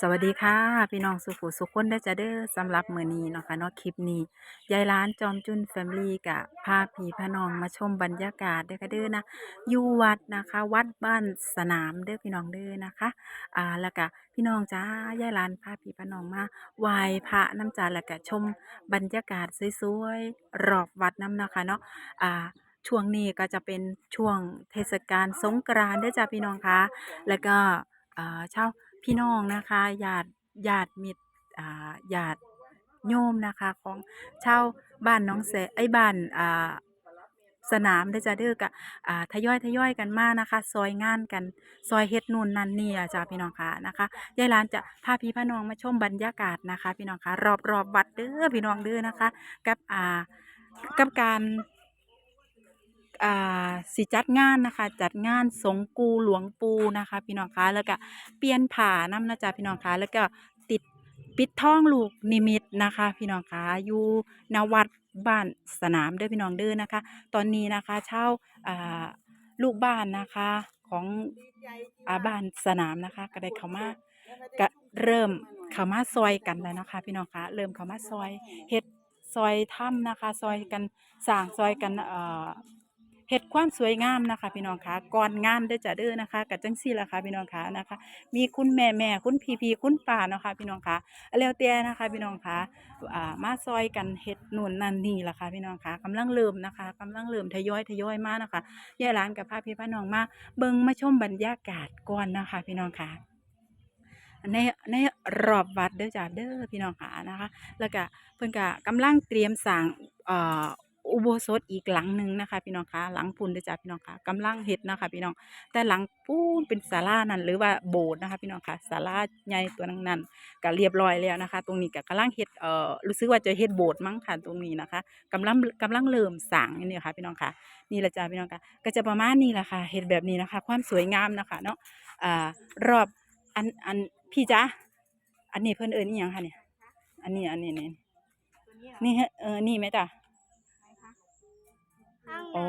สวัสดีค่ะ พี่น้องสุขุสุขคนได้จะเด้อสำหรับมือนี้เนาะค่ะเนาะคลิปนี้ยายร้านจอมจุนแฟมลี่กะพาพี่พน้องมาชมบรรยากาศเด้อค่ะเด้อนะอยู่วัดนะคะ วัดบ้านสนามเด้อพี่น้องเด้อนะคะอ่าแล้วก็พี่น้องจ้ายายร้านพาพี่พน้องมาไหว้พระน้ำจาแล้วก็ชมบรรยากาศสวยๆรอบวัดน้ำเนาะคะเนาะอ่าช่วงนี้ก็จะเป็นช่วงเทศกาลสงกรานต์ด้อจ้าพี่น้องคะแล้วก็อ่าชาว พี่น้องนะคะญาติญาติมิตรอ่าญาติโยมนะคะของชาวบ้านน้องแสไอ้บ้านอ่าสนามเด้จ้าเด้อกะอ่าทยอยทยอยกันมานะคะ ซอยงานกันซอยเฮ็ดนู่นนั่นนี่อะจ้าพี่น้องค่ะนะคะยายหลานจะพาพี่พาน้องมาชมบรรยากาศนะคะ พี่น้องค่ะรอบรอบวัดเด้อพี่น้องเด้อนะคะ กับอ่ากับการ อ่าสิจัดงานนะคะ จัดงานสงกูหลวงปูนะคะ พี่น้องคะแล้วก็เปลี่ยนผ้านำนะจ๊ะพี่น้องคะแล้วก็ติดปิดทองลูกนิมิตนะคะ พี่น้องคะอยู่ณวัดบ้านสนามเด้อพี่น้องเด้อนะคะ ตอนนี้นะคะเช่าอ่าลูกบ้านนะคะของอาบ้านสนามนะคะ ก็ได้เข้ามาก็เริ่มเข้ามาซอยกันแล้วนะคะ พี่น้องคะเริ่มเข้ามาซอยเฮ็ดซอยถ้ำนะคะ ซอยกันสร้างซอยกันเอ่อ เฮ็ดความสวยงามนะคะ พี่น้องคะก่อนงานเด้อจ้ะเด้อนะคะกับจังซี่ล่ะค่ะพี่น้องคะนะคะ มีคุณแม่แม่คุณพี่พี่คุณป้าเนาะค่ะพี่น้องคะแล้วแต่นะคะ พี่น้องคะอ่ามาซอยกันเฮ็ดนู่นนั่นนี่ล่ะค่ะพี่น้องคะกำลังเริ่มนะคะกำลังเริ่มทยอยทยอยมานะคะยายหลานกับพาพี่พาน้องมาเบิ่งมาชมบรรยากาศก่อนนะคะ พี่น้องคะในในรอบวัดเด้อจ้ะเด้อพี่น้องคะนะคะ แล้วก็เพิ่นก็กำลังเตรียมสร้าง อุโบสถอีกหลังหนึ่งนะคะ พี่น้องคะหลังพุ่นเด้อจ้ะพี่น้องคะกำลังเฮ็ดนะคะ พี่น้อง แต่หลังปูนเป็นศาลานั่นหรือว่าโบสถ์นะคะ พี่น้องคะศาลาใหญ่ตัวนั้นนั่นก็เรียบร้อยแล้วนะคะ ตรงนี้ก็กำลังเฮ็ดเอ่อรู้สึกว่าจะเฮ็ดโบสถ์มั้งค่ะตรงนี้นะคะกำลังกำลังเริ่มสางนี่ค่ะ พี่น้องคะนี่แหละจ้ะพี่น้องคะก็จะประมาณนี้แหละค่ะเฮ็ดแบบนี้นะคะ ความสวยงามนะคะเนาะอ่ารอบอันอันพี่จ๊ะอันนี้เพิ่อนเอิ้นอีหยังคะเนี่ยอันนี้อันนี้นี่นี่ฮะเออนี่ไหมจ้ะ อ๋อ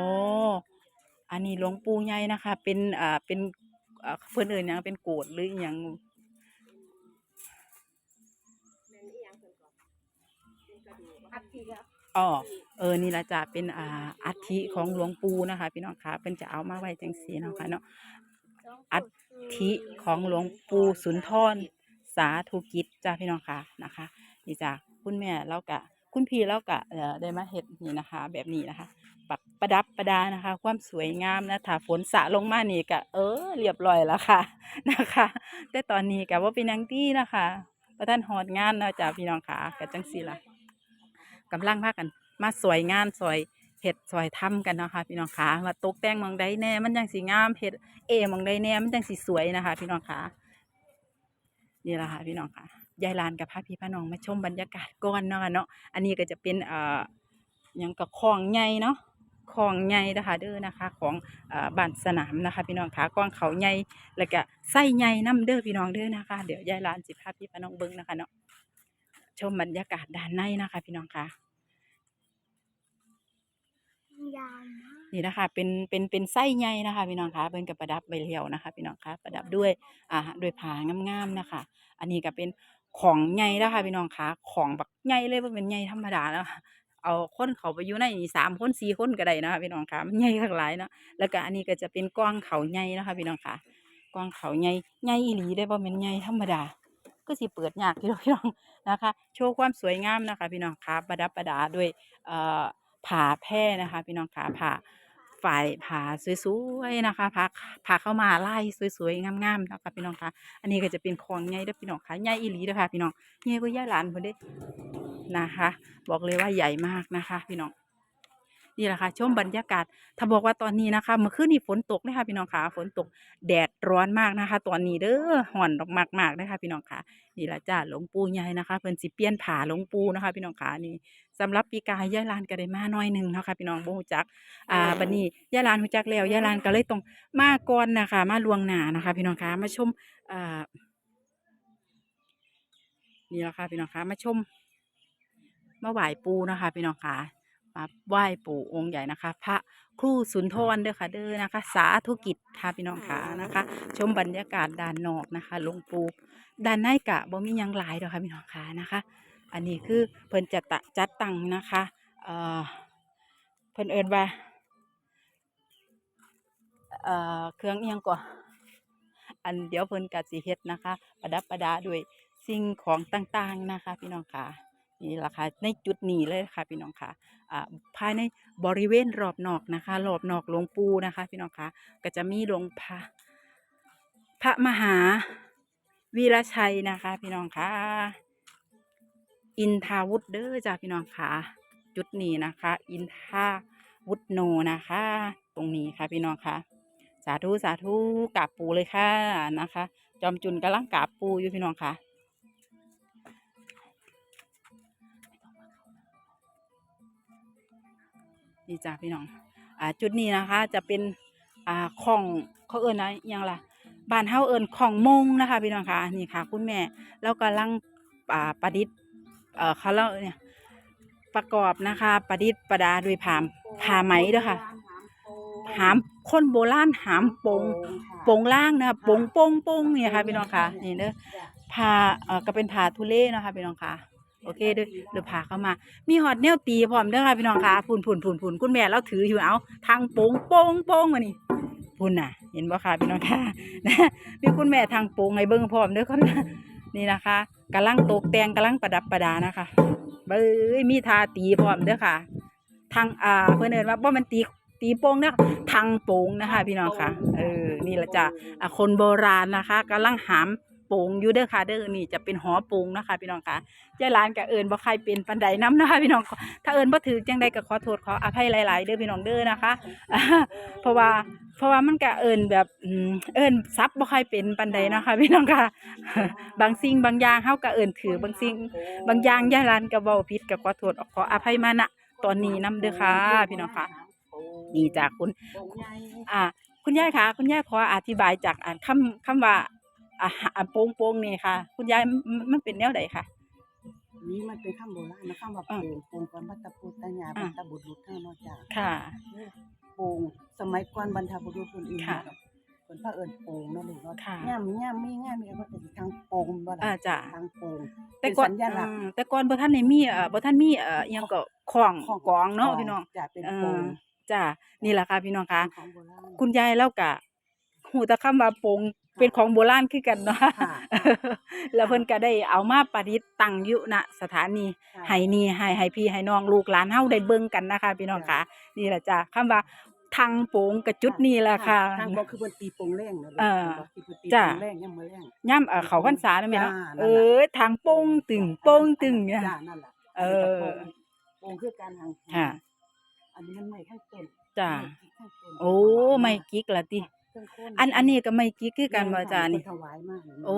อันนี้หลวงปู่ใหญ่นะคะ เป็นอ่าเป็นอ่าเพิ่นเอิ้นหยังเป็นโกฐหรืออิหยังอ๋อเออนี่ละจ้ะเป็นอ่าอัฐิของหลวงปู่นะคะ พี่น้องคะเพิ่นจะเอามาไว้จังซี่เนาะค่ะเนาะ อัฐิของหลวงปู่สุนทร สาธุกิจจ้าพี่น้องค่ะนะคะนี่จ้ะคุณแม่เรากะ คุณพี่เรากะเอ่อได้มาเฮ็ดนี่นะคะ แบบนี้นะคะ ประดับประดานะคะ ความสวยงามนะถ้าฝนสะลงมานี่กะเออเรียบร้อยแล้วค่ะนะคะ แต่ตอนนี้กะว่าเป็นหยังตี้นะคะประท่านฮอดงานนะจ้ะพี่น้องค่ะกะจังซี่ล่ะกำลังพากัน มาสวยงานสวยเฮ็ดสวยทำกันนะคะพี่น้องค่ะว่าตกแต่งมองใดแน่มันจังสิงามเฮ็ดเอมองใดแน่มันจังสิสวยนะคะ พี่น้องค่ะนี่แหละค่ะพี่น้องค่ะยายลานกับพาพี่พาน้องมาชมบรรยากาศก่อนเนาะเนาะอันนี้ก็จะเป็นเอ่อยังกับคลองใหญ่เนาะ คลองใหญ่นะคะเด้อนะคะของเอ่อบ้านสนามนะคะ พี่น้องค่ะกว้างเขาใหญ่แล้วก็ไส้ใหญ่น้ำเด้อพี่น้องเด้อนะคะ เดี๋ยวยายลานสิพาพี่พาน้องเบิ้งนะคะเนาะชมบรรยากาศด้านในนะคะ พี่น้องค่ะยาวมากนี่นะคะเป็นเป็นเป็นไส้ใหญ่นะคะ พี่น้องคะเป็นกับประดับใบเลี้ยวนะคะ พี่น้องคะประดับด้วยอ่าด้วยผ้างามๆนะคะ อันนี้ก็เป็นของใหญ่แล้วค่ะพี่น้องคะของบักใหญ่เลยว่าเป็นใหญ่ธรรมดาแล้วค่ะ เอาคนเขาไปอยู่ในนี่สามคนสี่คนก็ได้นะคะพี่น้องคะมันใหญ่ข้างหลายเนาะแล้วก็อันนี้ก็จะเป็นกวางเขาใหญ่นะคะพี่น้องคะกวางเขาใหญ่ใหญ่อีหลีได้ป่ะเป็นใหญ่ธรรมดา ก็สิเปิดยากพี่น้องพี่น้องนะคะ โชว์ความสวยงามนะคะ พี่น้องคะประดับประดาด้วยเอ่อผ้าแพร่นะคะ พี่น้องคะผ้า ฝ่ายผ่าสวยๆนะคะผ่าผ่าเข้ามาไล่สวยๆงามๆนะคะพี่น้องคะอันนี้ก็จะเป็นของใหญ่ด้อพี่น้องคะใหญ่อีหลีด้วยค่ะพี่น้องใหญ่กว่าย่าหลานคนเด้นะคะ บอกเลยว่าใหญ่มากนะคะ พี่น้อง นี่แหละค่ะชมบรรยากาศ ถ้าบอกว่าตอนนี้นะคะเมื่อคืนนี้ฝนตกเลยค่ะพี่น้องคะฝนตกแดดร้อนมากนะคะ ตอนนี้เด้อห่อนมากมากๆนะคะพี่น้องคะนี่แหละจ้าหลวงปู่ใหญ่นะคะเพิ่นสิเปลี่ยนผ่าหลวงปู่นะคะ พี่น้องคะนี่สำหรับปีกายย่าลานก็ได้มาน้อยหนึ่งเนาะค่ะพี่น้องบ่ฮู้จักอ่าบัดนี้ย่าลานฮู้จักแล้วย่าลานก็เลยต้องมาก่อนนะคะ มาลวงหนานะคะ พี่น้องคะมาชมอ่านี่แหละค่ะพี่น้องคะมาชมมาไหว้ปูนะคะ พี่น้องคะ มาไหว้ปู่องค์ใหญ่นะคะ พระครูสุนทรเด้อค่ะเด้อนะคะ สาธุกิจค่ะพี่น้องค่ะนะคะ ชมบรรยากาศด้านนอกนะคะหลวงปู่ด้านในกะบ่มียังหลายดอกค่ะพี่น้องค่ะนะคะ อันนี้คือเพิ่นจัดตะจัดตั้งนะคะเอ่อเพิ่นเอิ้นว่าเอ่อเครื่องเอียงก่อนอันเดี๋ยวเพิ่นก็สิเฮ็ดนะคะ ประดับประดาด้วยสิ่งของต่างๆนะคะ พี่น้องค่ะ นี่ล่ะค่ะในจุดนี้เลยค่ะพี่น้องค่ะอ่าภายในบริเวณรอบนอกนะคะ รอบนอกหลวงปู่นะคะ พี่น้องค่ะก็จะมีหลวงพระพระมหาวีรชัยนะคะ พี่น้องค่ะอินทาวุฒเด้อจ้าพี่น้องค่ะจุดนี้นะคะ อินทาวุฒโนนะคะ ตรงนี้ค่ะพี่น้องค่ะสาธุสาธุกราบปูเลยค่ะนะคะ จอมจุนกำลังกราบปูอยู่พี่น้องค่ะ นี่จ้าพี่น้องอ่าจุดนี้นะคะ จะเป็นอ่าของเขาเอิญนะยังล่ะบ้านเฮาเอิญของมงนะคะ พี่น้องค่ะนี่ค่ะ คุณแม่แล้วกำลังอ่าประดิษฐ์เอ่อเขาเล่าเนี่ยประกอบนะคะ ประดิษฐ์ประดาด้วยผ้าผ้าไหมด้อค่ะหามคนโบราณหามโปงโปงล่างนะคะโปงโปงโปงเนี่ยค่ะพี่น้องค่ะนี่เด้อผ้าเอ่อก็เป็นผ้าทุเล่นะคะพี่น้องค่ะ โอเคเด้อเดี๋ยวพาเข้ามา มีฮอตแนวตีพร้อมเด้อค่ะพี่น้องค่ะพุ่นพุ่นพุ่นพุ่นคุณแม่เราถืออยู่เอาทางโปงโปงโปงมานี่พุ่นน่ะ เห็นบ่ค่ะพี่น้องค่ะนะมีคุณแม่ทางโปงให้เบิ่งพร้อมเด้อคนนี่นะคะกำลังตกแต่งกำลังประดับประดานะคะเบ้ยมีทาตีพร้อมเด้อค่ะ ทางอ่าเพื่อนเอินว่าบ่มันตีตีโป่งเด้อทางโป่งนะคะ พี่น้องค่ะเออนี่ละจ้ะคนโบราณนะคะกำลังหาม โป่งอยู่เด้อค่ะเด้อนี่จะเป็นหอโป่งนะคะพี่น้องค่ะยายหลานกับเอิญบ่ใครเป็นปันไดน้ำนะคะพี่น้องถ้าเอิญบ่ถือจังใดก็ขอโทษขออภัยหลายๆเด้อพี่น้องเด้อนะคะ เพราะว่าเพราะว่ามันก็เอิญแบบเอิญซับบ่ค่อยเป็นปันใดนะคะพี่น้องค่ะ บางสิ่งบางอย่างเฮาก็เอิญถือบางสิ่ง บางอย่างย่าลานก็เว้าผิดก็ขอโทษขออภัยมาณตอนนี้นํเด้อค่ะ พี่น้องค่ะนี่จากคุณ อ่า คุณยายคะคุณยายขออธิบายจากอ่าคำคำว่า อ่าอ่าโป่งโป่งนี่ค่ะ คุณยายมันมันเป็นแนวใดค่ะ นี่มันเป็นคำโบราณนะคำว่าอ่าโป่งโป่งก่อนบรรพบุรุษตายาอ่าบรรพบุรุษเท่าเนอกจากค่ะโป่งสมัยก่อนบรรพบุรุษคนอื่นค่ะกับคนพระเอิญโป่งนั่นเลยเนาะค่ะย่ามย่ามมีง่ามมีก็เป็นทางโป่งบ่ล่ะอ่าจ้ะทางโป่งแต่เป็นก่อนสัญลักษณ์อ่าแต่ก่อนบ่ทันได้มีเอ่อบ่ทันมีเอ่ออิหยังก็ของกองเนาะพี่น้องจะเป็นเอโป่องจ้ะนี่แหละค่ะพี่น้องค่ะของโบราณคุณยายเล่ากะหูแตะคำว่าโปง เป็นของโบราณคือกันเนาะค่ะ แล้วเพิ่นก็ได้เอามาประดิษฐ์ตั้งอยู่ณสถานีค่ะให้นี่ให้ให้พี่ให้น้องลูกหลานเฮาได้เบิ่งกันนะคะ พี่น้องค่ะ นี่แหละจ้ะคำว่าทางโปงกับจุดนี้แหละค่ะ ทางบ่คือเพิ่นตีโป่งแรงนะลูกเออบ่คือเพิ่นตีจ้ะโป่งแรงย่ำมื้อแรง ย่ำเอ่อเขาพรรษาได้ไหมเนาะจ้านั่นล่ะ เออทางโปงตึงโปงตึงเนี่ย จ้านั่นแหละเออ โป่งคือการทางค่ะ อันนี้มันไม่ข้างต้นจ้ะไม่ข้างต้นโอ้ไม่กิกละติเครื่ องข้อันอันนี้ก็ไม่กิกคือกันบ่จ้านี่ ถวายมากเลยนะโอ้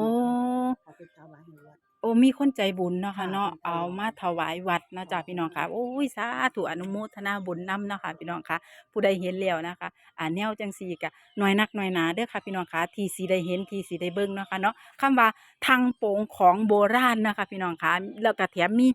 มีคนใจบุญเนาะค่ะค่ะเนาะคนใจบุญเอามาถวายวัดเนาะจ้ะพี่น้องค่ะโอ้ยสาธุอนุโมทนาบุญนำเนาะค่ะพี่น้องค่ะ ผู้ใดเห็นแล้วนะคะ อ่าแนวจังซี่ก็น้อยนักน้อยหนาเด้อค่ะพี่น้องค่ะที่สิได้เห็นที่สิได้เบิ่งเนาะค่ะเนาะคำว่าทางโปงของโบราณนะคะพี่น้องค่ะแล้วก็แถมมี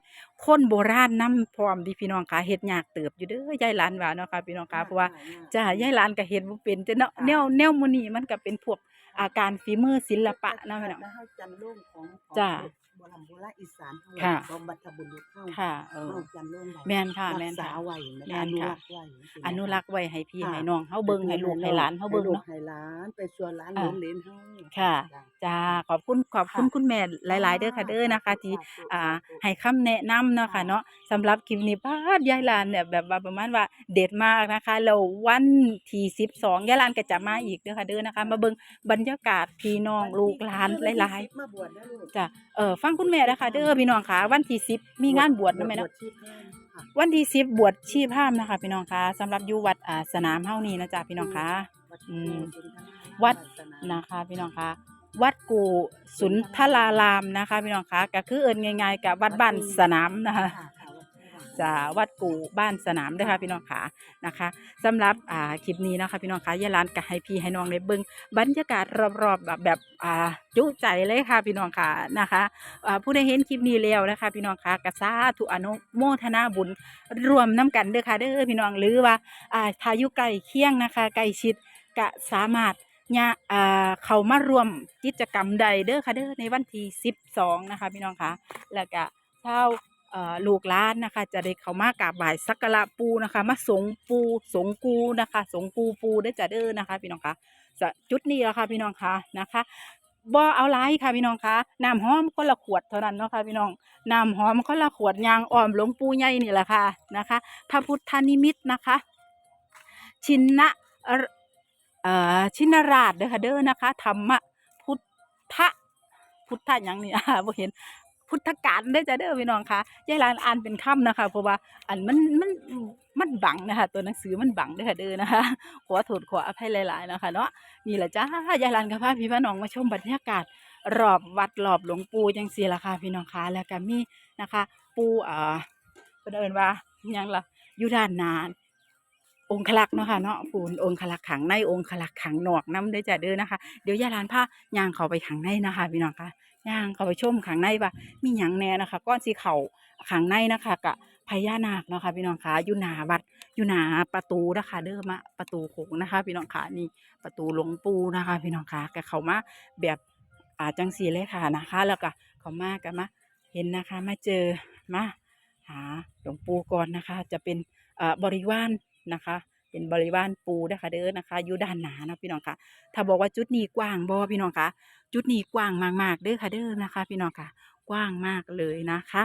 คนโบราณนํพร้อมดิพี่น้องค่ะเฮ็ดยากเติบอยู่เด้อยายหลานว่าเนาะค่ะพี่น้องค่ะเพราะว่าจ้ายายหลานก็เฮ็ดบ่เป็นแต่เนาะแนวแนวมื้อนี้มันก็เป็นพวกอาการฝีมือศิลปะเนาะพี่น้องแล้วเฮาจันโล่งของของจ้ะ โบราณโบราณอีสานเฮาค่ะของบรรพบุรุษเฮาค่ะเออ เฮาจันโล่งไว้แม่นค่ะแม่นรักษาค่ะ ไว้แม่นค่ะอนุรักษ์ไว้อนุรักษ์ไว้ให้พี่ค่ะให้น้องเฮาเบิ่งให้ลูกให้หลานเฮาเบิ่งให้ลูกเนาะ ให้หลานไปชวนหลานอ่าเหลนๆเฮาค่ะ จ้ะจ้าขอบคุณขอบคุณค่ะ คุณแม่หลาย ๆ เด้อค่ะเด้อนะคะที่ อ่าให้คำแนะนำเนาะค่ะเนาะสำหรับคลิปนี้ป้าดยายหลานเนี่ยแบบว่าประมาณว่าเด็ดมากนะคะแล้ววันที่12ยายหลานก็จะมาอีกเด้อค่ะเด้อนะคะ มาเบิ่งบรรยากาศพี่น้องลูกหลานหลาย ๆ มาบวชนะลูก ๆจ้ะเออฟังคุณแม่นะคะเด้อพี่น้องค่ะ วันที่10มีงานบวชนะแม่เนาะบวชชีพให้ค่ะวันที่10บวชชีพราหมณ์นะคะ พี่น้องค่ะสำหรับอยู่วัดอ่าสนามเฮานี่นะจ๊ะพี่น้องค่ะอืมวัดนะคะพี่น้องคะวัดกูสุนทรารามนะคะ พี่น้องคะก็คือเอิญง่ายๆกับวัดบ้านสนามนะคะ จะวัดกู่บ้านสนามเด้อค่ะพี่น้องค่ะนะคะสำหรับอ่าคลิปนี้นะคะพี่น้องค่ะยายหลานก็ให้พี่ให้น้องได้เบิ่งบรรยากาศรอบๆแบบแบบอ่าจุใจเลยค่ะพี่น้องค่ะนะคะอ่าผู้ใดเห็นคลิปนี้แล้วนะคะพี่น้องค่ะกสาธุอนุโมทนาบุญรวมน้กันเด้อค่ะเด้อพี่น้องหรือว่าอ่าถ้าอยู่ใกล้เคียงนะคะใกล้ชิดก็สามารถเนี่ยอ่าเขามารวมกิจกรรมใดเด้อค่ะเด้อในวันที่ 12 นะคะพี่น้องคะแล้วก็เช้าเอ่อ ลูกหลานนะคะ จะได้เขามากราบไหว้สักการะปูนะคะ มาสงปูสงกูนะคะ สงกูปูได้จ้ะเด้อนะคะ พี่น้องคะจุดนี้แล้วค่ะพี่น้องคะนะคะบ่เอาไรค่ะพี่น้องคะน้ำหอมคนละขวดเท่านั้นเนาะค่ะพี่น้องน้ำหอมคนละขวดยางอ้อมหลวงปูใหญ่นี่แหละค่ะนะคะพระพุทธนิมิตนะคะ ชินนะเอ่อชินราชเด้อค่ะเด้อนะคะธรรมพุทธพุทธหยังนี่อ่าบ่เห็น พุทธการได้จ้ะเด้อพี่น้องค่ะยายลานอ่านเป็นคำนะคะ เพราะว่าอันมันมันมันบังนะคะ ตัวหนังสือมันบังเด้ค่ะเด้อนะคะขอโทษขออภัยหลาย ๆ นะคะเนาะนี่แหละจ้ายายลานกับพาพี่พี่น้องมาชมบรรยากาศรอบวัดรอบหลวงปู่จังซี่ล่ะค่ะพี่น้องค่ะแล้วก็มีนะคะ ปู่อ่าเพิ่นเอินว่ายังล่ะอยู่ด้านน้าองคลักเนาะค่ะเนาะปูนองคลักขังในองคลักขังนอกน้ำเด้จ้ะเด้อนะคะ เดี๋ยวยายลานพายางเขาไปขังในนะคะพี่น้องค่ะ ย่างเข้าไปชมขังในว่ามีหยังแน่นะคะก้อนสีเขาขังในนะคะกะพญานาคเนาะค่ะพี่น้องคะอยู่หนาวัดอยู่หนาประตูนะคะเด้อมาประตูโขงนะคะ พี่น้องคะนี่ประตูหลวงปู่นะคะ พี่น้องค่ะกะเข้ามาแบบอ่าจังสีเลยค่ะนะคะ แล้วก็เขามากันมาเห็นนะคะ มาเจอมาหาหลวงปู่ก่อนนะคะ จะเป็นอ่อบริวารนะคะ เป็นบริวารปูนะคะเด้อนะคะอยู่ด้านหนานะพี่น้องค่ะ ถ้าบอกว่าจุดนี้กว้างบ่พี่น้องค่ะ จุดนี้กว้างมากๆเด้อค่ะเด้อนะคะ พี่น้องค่ะ กว้างมากเลยนะคะ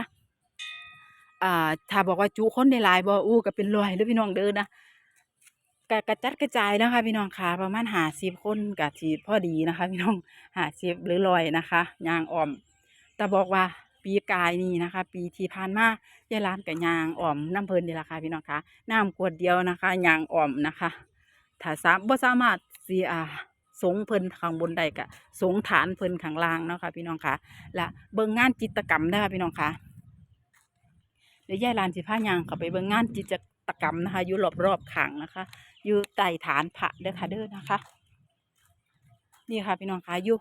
อ่าถ้าบอกว่าจุคนได้หลายบ่อู้ก็เป็นรอยเลยพี่น้องเด้อนะกกระจัดกระจายนะคะ พี่น้องค่ะประมาณหาสิบคนกะทีพอดีนะคะ พี่น้องหาสิบหรือร้อยนะคะยางอ่อมแต่บอกว่า ปีกายนี่นะคะ ปีที่ผ่านมายายร้านกับยางอ่อมน้ำเพลินนี่แหละค่ะพี่น้องคะน้ำขวดเดียวนะคะยางอ่อมนะคะถ้าสามบ่สามารถสีอาสงเพิ่นข้างบนใดกะสงฐานเพิ่นข้างล่างเนาะค่ะพี่น้องคะและเบิ่งงานจิตกรรมนะคะพี่น้องคะเดี๋ยวยายลานสิพายางเข้าไปเบิ่งงานจิตกรรมนะคะอยู่รอบๆขังนะคะ อยู่ใต้ฐานพระเด้อค่ะเด้อนะคะ นี่ค่ะพี่น้องคะอยู่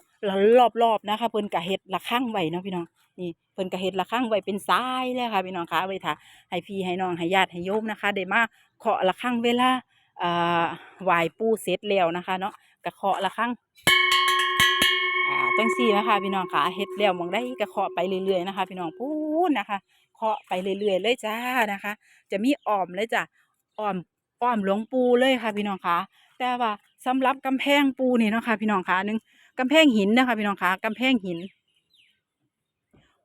รอบๆนะคะ เพิ่นกะเฮ็ดระฆังไว้เนาะพี่น้อง นี่เพิ่นกระเฮ็ดระฆังไว้เป็นสายเลยค่ะพี่น้องคะไว้ถ้าให้พี่ให้น้องให้ญาติให้โยมนะคะได้มาเคาะระฆังเวลาอ่าไหวายปูเสร็จแล้วนะคะ เนาะกระเคาะละครั้งอ่าจังซี่นะคะพี่น้องคะเฮ็ดแล้วมองได้กระเคาะไปเรื่อยๆนะคะ พี่น้องพูดนะคะ เคาะไปเรื่อยๆเลยจ้านะคะ จะมีอ้อมเลยจ้ะอ้อมอ้อมหลวงปูเลยค่ะ พี่น้องคะแต่ว่าสำหรับกำแพงปูนี่เนาะค่ะพี่น้องคะหนึ่งกำแพงหินนะคะพี่น้องคะกำแพงหิน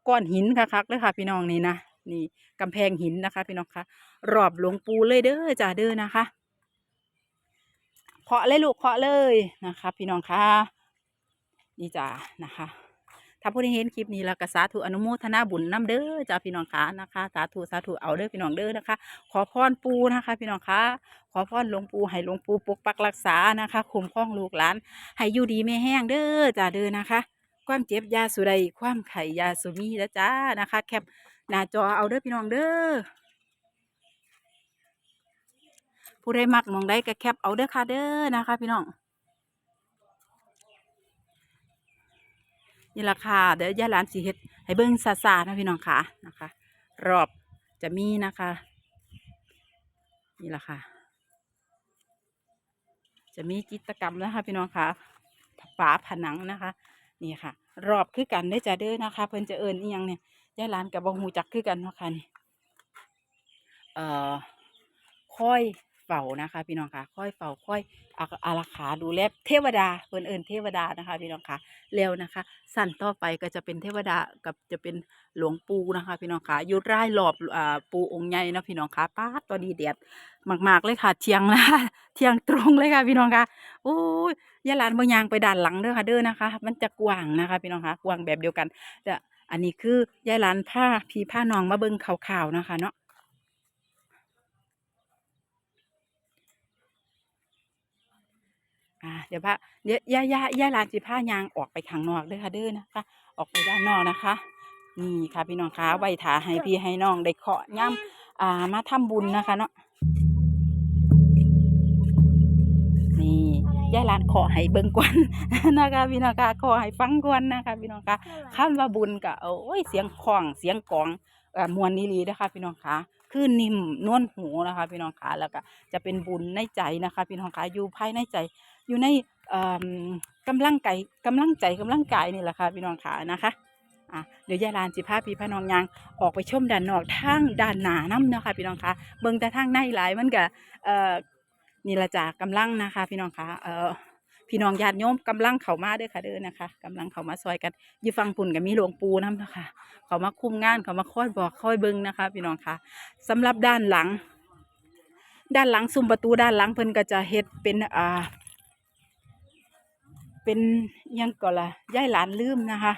ก้อนหินคักๆเลยค่ะ พี่น้องนี่นะนี่กำแพงหินนะคะ พี่น้องค่ะรอบหลวงปูเลยเด้อจ้าเด้อนะคะเคาะเลยลูกเคาะเลยนะคะ พี่น้องค่ะนี่จ้านะคะถ้าผู้ใดเห็นคลิปนี้แล้วก็สาธุอนุโมทนาบุญน้ำเด้อจ้าพี่น้องค่ะนะคะ สาธุสาธุเอาเด้อพี่น้องเด้อนะคะ ขอพรปูนะคะ พี่น้องค่ะขอพรหลวงปู่ให้หลวงปู่ปกปักรักษานะคะคุ้มครองลูกหลานให้อยู่ดีไม่แห้งเด้อจ้าเด้อนะคะ ความเจ็บยาสุใดความไข่ยาสุมีแล้วจ้านะคะ แคปหน้าจอเอาเด้อพี่น้องเด้อผู้ใดมักมองได้ก็แคปเอาเด้อค่ะเด้อนะคะ พี่น้องนี่ราคาเดี๋ยวยาหลานสีเฮ็ดให้เบิ้งซาซานะพี่น้องค่ะนะคะ รอบจะมีนะคะ นี่ราคาจะมีกิจกรรมนะคะ พี่น้องค่ะฝาผนังนะคะ นี่ค่ะ รอบคือกันได้จ้ะเด้อนะคะ เพิ่นจะเอิญอียังเนี่ยยายหลานกับบงหูจักคือกันเนาะค่ะนี่เอ่อค่อย เฝ้านะคะ พี่น้องค่ะค่อยเฝ้าค่อยอาอาขาดูแลเทวดาเพิ่นเอิญเทวดานะคะ พี่น้องค่ะแล้วนะคะ สั่นต่อไปก็จะเป็นเทวดากับจะเป็นหลวงปู่นะคะ พี่น้องค่ะอยู่ร่ายรอบอ่าปู่องค์ใหญ่นะพี่น้องค่ะป้าตอนนี้เดียดมาก ๆ เลยค่ะ เทียงนะเทียงตรงเลยค่ะ พี่น้องค่ะโอ้ยยาลานบางยางไปด้านหลังเด้อค่ะเด้อนะคะ มันจะกว้างนะคะ พี่น้องค่ะกว้างแบบเดียวกันแต่อันนี้คือยายหลานผ้าพีผ้านองมาเบิ่งขาวๆนะคะเนาะ อ่าเดี๋ยวพระเดี๋ยวย่าย่าย่าหลานสิพายางออกไปข้างนอกเด้อค่ะเด้อนะคะ ออกไปด้านนอกนะคะ นี่ค่ะพี่น้องคะไว้ถาให้พี่ให้น้องได้เคาะย่อ่ามาทำบุญนะคะเนาะนี่ยายหลานขอให้เบิ่งก่อนนะคะพี่น้องค่ะขอให้ฟังก่อนนะคะพี่น้องค่ะคำว่าบุญก็โอ้ยเสียงคล้องเสียงกลองเอ่อมวนนี้ลีนะคะพี่น้องค่ะคือนิ่มนวลหูนะคะ พี่น้องค่ะแล้วก็จะเป็นบุญในใจนะคะ พี่น้องค่ะอยู่ภายในใจ อยู่ในกำลังใจกำลังใจกำลังกายนี่แหละค่ะพี่น้องค่ะนะคะอะเดี๋ยวยายลานสิพาพี่พาน้องยางออกไปชมด้านนอกทางด้านหน้าน้ำเนาะค่ะพี่น้องค่ะเบิ่งแต่ทางในหลายมันก็เอ่อนี่ละจากกำลังนะคะ พี่น้องค่ะเอ่อพี่น้องญาติโยมกำลังเข้ามาเด้อค่ะเด้อนะคะกำลังเข้ามาซอยกันอยู่ฟังปุ่นกับมีหลวงปูน้ำนะคะเขามาคุมงานเขามาคอยบอกคอยเบิ่งนะคะ พี่น้องค่ะสำหรับด้านหลัง ด้านหลังซุ้มประตูด้านหลังเพิ่นก็จะเฮ็ดเป็นอ่า เป็นอิหยังก็ละย่ายหลานลืมนะคะ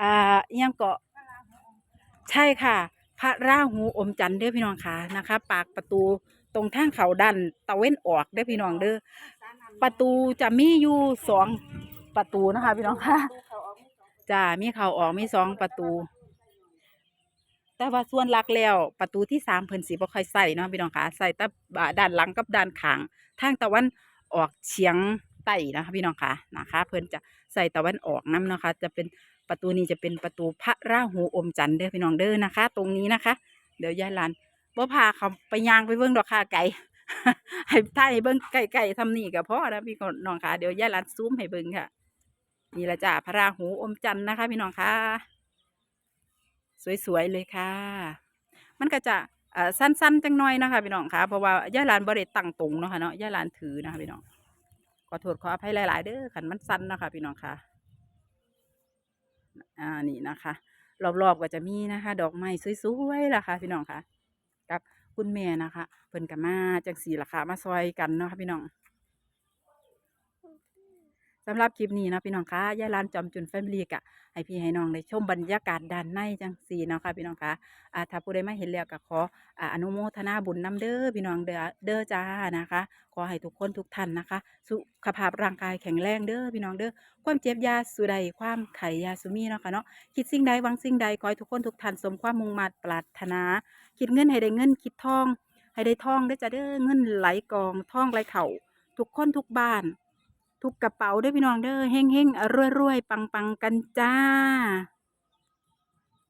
อ่าอิหยังก็ใช่ค่ะ พระราหูอมจันทร์เด้อพี่น้องค่ะนะคะ ปากประตูตรงทางเขาด้านตะเว้นออกเด้อพี่น้องเด้อประตูจะมีอยู่สองประตูนะคะ พี่น้องค่ะจ้ามีเขาออกมีสองประตู แต่ว่าส่วนหลักแล้วประตูที่สามเพิ่นสีบ่ค่อยใส่เนาะพี่น้องค่ะใส่แต่อ่าด้านหลังกับด้านข้างทางตะวัน ออกเฉียงใต้นะคะพี่น้องค่ะนะคะเพิ่นจะใส่ตะวันออกน้ำนะคะ จะเป็นประตูนี้จะเป็นประตูพระราหูอมจันทร์เด้อพี่น้องเด้อนะคะ ตรงนี้นะคะ เดี๋ยวยายลานบ่พาเขาไปย่างไปเบิ่งดอกค่ะไก่ให้ถ่ายให้เบิ่งไก่ๆทำนี่ก็พอนะพี่น้องค่ะเดี๋ยวยายลานซูมให้เบิ่งค่ะนี่ละจ้าพระราหูอมจันทร์นะคะ พี่น้องค่ะ สวยๆเลยค่ะ มันก็จะ สั้นๆจังน้อยนะคะพี่น้องค่ะเพราะว่าย่าหลานบริตั้งตรงเนาะค่ะเนาะย่าหลานถือนะคะพี่น้องขอโทษขออภัยหลายๆเด้อขันมันสั้นนะคะพี่น้องค่ะอ่านี่นะคะ รอบๆก็จะมีนะคะ ดอกไม้สวยๆล่ะค่ะ พี่น้องค่ะกับคุณแม่นะคะเพิ่นกับมาจังสีล่ะค่ะมาซอยกันเนาะค่ะพี่น้อง สำหรับคลิปนี้นะพี่น้องคะยายลานจอมจุนแฟมิลี่กะให้พี่ให้น้องได้ชมบรรยากาศด้านในจังสีเนาะค่ะพี่น้องคะอ่าถ้าผู้ใดไม่เห็นแล้วก็ขออ่าอนุโมทนาบุญน้ำเด้อพี่น้องเด้อเด้อจ้านะคะ ขอให้ทุกคนทุกท่านนะคะ สุขภาพร่างกายแข็งแรงเด้อพี่น้องเด้อความเจ็บยาสุใดความไขยาสุมีเนาะค่ะเนาะคิดสิ่งใดหวังสิ่งใดขอให้ทุกคนทุกท่านสมความมุ่งมั่นปรารถนา คิดเงินให้ได้เงินคิดทองให้ได้ทองเด้จ้าเด้อเงินไหลกองทองไหลเข่าทุกคนทุกบ้าน ทุกกระเป๋าด้อพี่น้องเด้อเฮงเฮงรวยรวยๆปังปังๆ กันจ้า